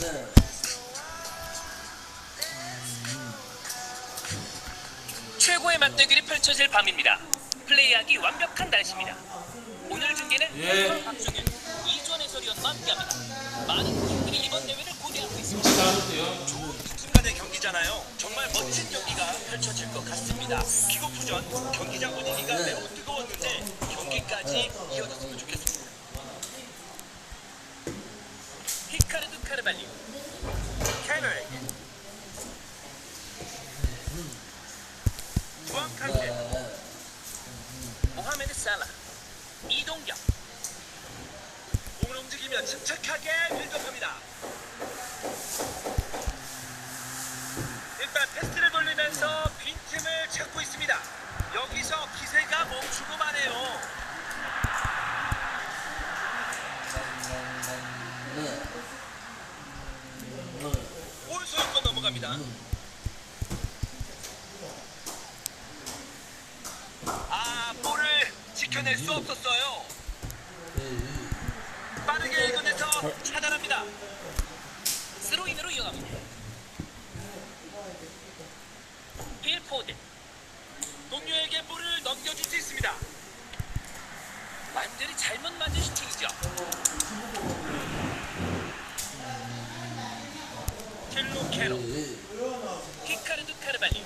네. 최고의 맞대결이 펼쳐질 밤입니다. 플레이하기 완벽한 날씨입니다. 오늘 중계는 예. 박종윤, 이주원 해설위원과 함께합니다. 많은 분들이 이번 대회를 고대하고 있습니다. 잘하세요. 순간의 경기잖아요. 정말 멋진 경기가 펼쳐질 것 같습니다. 기고프 전 경기장 분위기가 네. 매우 뜨거웠는데 경기까지 이어졌으면 좋겠습니다. 넘어갑니다. 아, 볼을 지켜낼 수 없었어요. 빠르게 이근에서 차단합니다. 스로인으로 이어갑니다. 필포드, 동료에게 볼을 넘겨줄 수 있습니다. 완전히 잘못 맞은 슈팅이죠. 킬로 캐로, 히카르드 카르발리,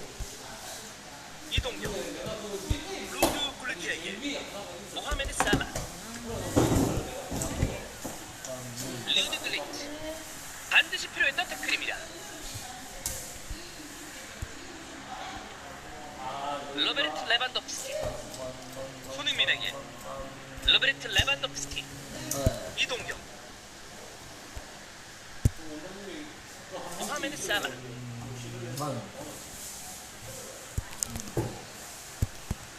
이동경, 루드 굴리티에게 모하메드 살라, 르드 글리트. 반드시 필요했던 태클입니다. 로베르트 레반도프스키, 손흥민에게 로베르트 레반도프스키, 네. 이동경, 모하메드 살라, 만.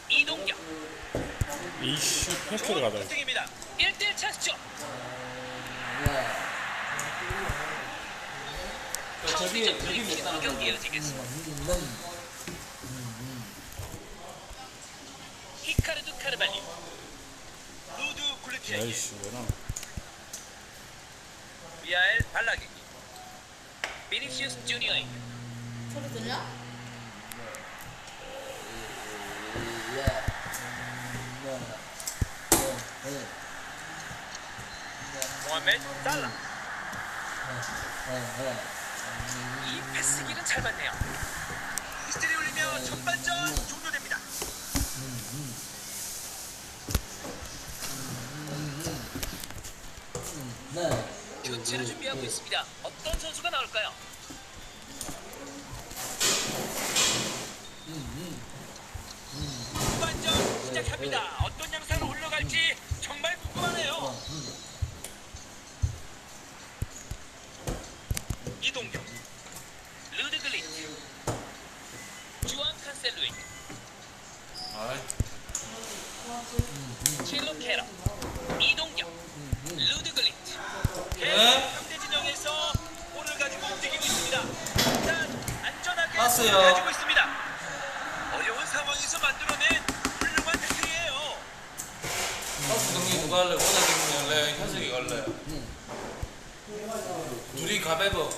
이동경, 이씨 좋은 가다 퍼팅입니다. 1대1 찬스죠. 네. 파울이죠. 프리킥으로 경기 이어지겠습니다. 음, 히카르드 카르발리, 루드 굴리티에게 야이씨 왜나 미하엘 발라기, 비니시우스 주니어에게 소리 들려? 모하메드. 네. 이 패스기는 잘 맞네요. 히스테리 울리며 전반전 종료됩니다. 네. 교체를 준비하고 있습니다. 어떤 선수가 나올까요? 후반전 시작합니다. 어떤 양상으로 흘러갈지 정말 궁금하네요. 이동경, 루드 글리트, 주안 칸셀루이, 아이, 칠로 캐러, 이동경, 루드 글리트, 계속 상대 진영에서 볼을 가지고 움직이고 있습니다. 일단 볼을 가지고 있습니다. 어려운 상황에서 만들어낸 훌륭한 태클이에요. 파스 경기 누가 할래? 원하기 할래? 현석이 갈래? 둘이 가베버.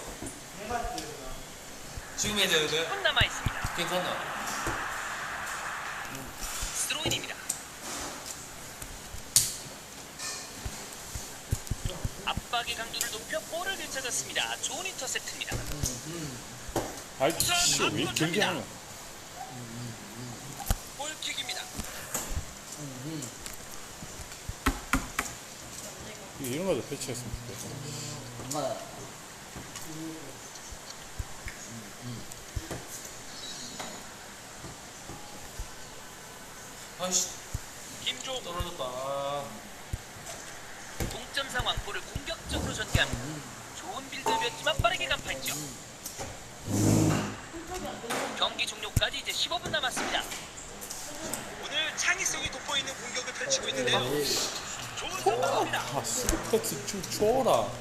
지금 해야 되는데? 10분 남아 있습니다. 괜찮나? 스로인입니다. 압박의 강도를 높여 볼을 되찾았습니다. 좋은 인터셉트입니다. 아이씨 왜 길게 하냐 골킥입니다. 이런 거도 패치했으면 좋겠어 네. 아이씨, 김종, 떨어졌다. 아, 동점 상황 볼을 공격적으로 전개합니다. 좋은 빌드업이었지만 빠르게 간파했죠. 경기 종료까지 이제 15분 남았습니다. 오늘 창의성이 돋보이는 공격을 펼치고 있는데요. 좋은 선방입니다. 아 스포츠 좀 줘라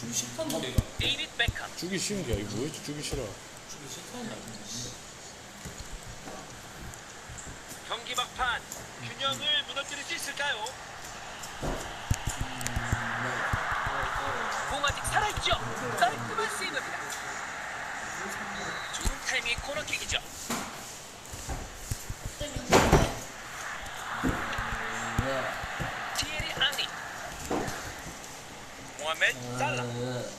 주기 싫단 소리가. 데이빗 베컴, 주기 쉬운 게 이거 왜 주기 싫어 주기 싫단 말이야. 경기 막판 균형을 무너뜨릴 수 있을까요? 네. 보십시오. 깔끔한 세이브입니다. 타이밍 코너킥이죠. 네. 티에리 앙리. 모하메드 살라 네.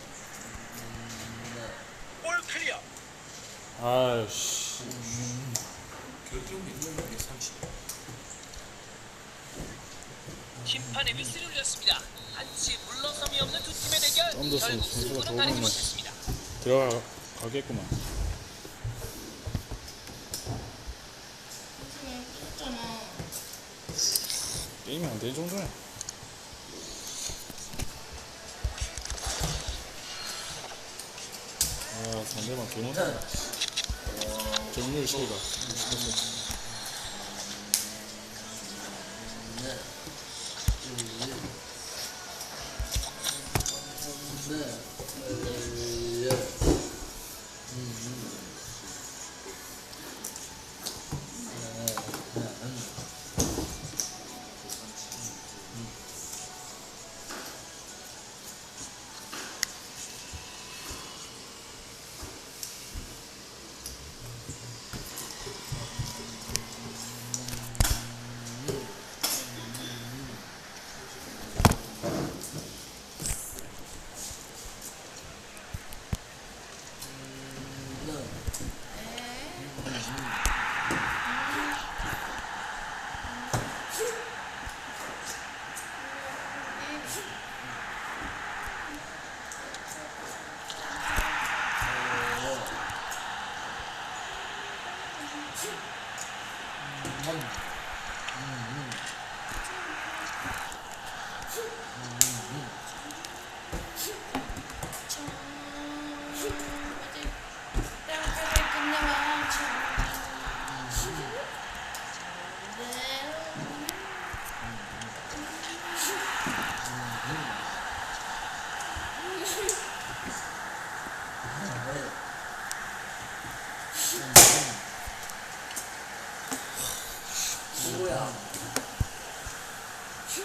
볼 클리어 아이씨. 심판의 휘슬이 울렸습니다. 한치 물러섬이 없는 두 팀의 대결. 결국 승부는 가리지 못했습니다. 들어가겠구만. 게임이 안 될 정도야. 아, 상대방 개못하다. 정률. 네. Şu